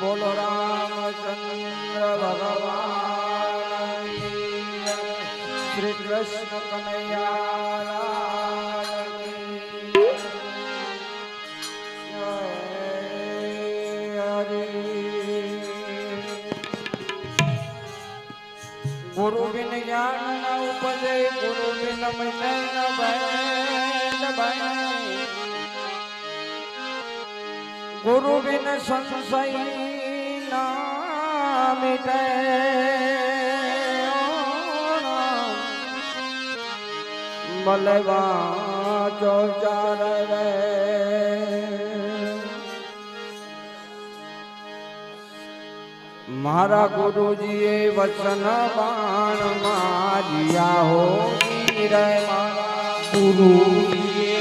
बोलो रामचंद्र भगवान श्री कृष्ण कन्हैया गुरु बिन ज्ञान न उपजे गुरु बिन मन न भय न गुरु बिन नाम नामित जो चौचार मारा गुरु जी वचन बाण मारिया हो रे गुरु जी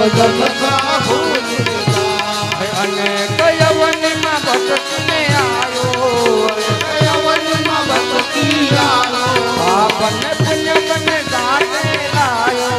અને કયવનમાં ભટકને આવ્યો કયવનમાં ભટકી આવ્યો પાપને પુણ્ય બને દાતે લાયો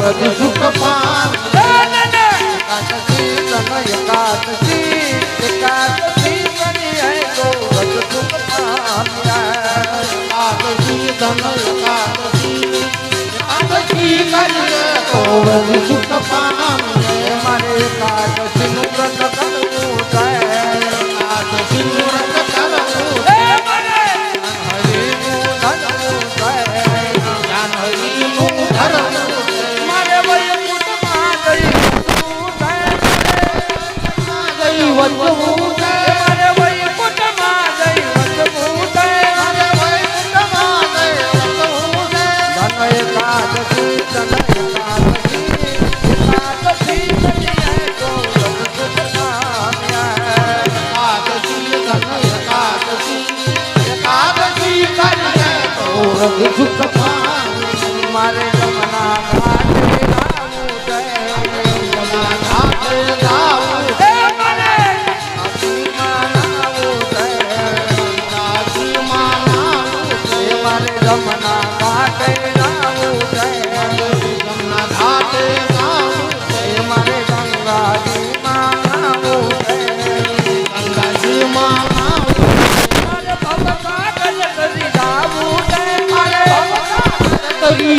know. દુઃખ મારે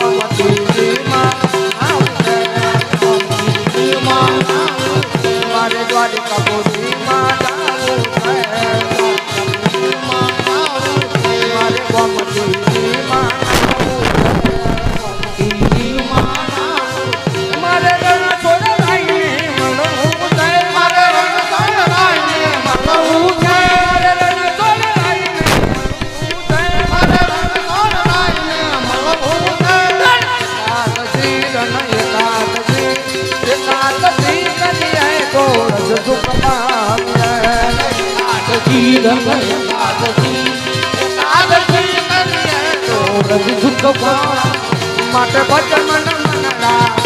তোমার ભૂષણ એકાદશી એકાદશી માટે ભજન મન મનડા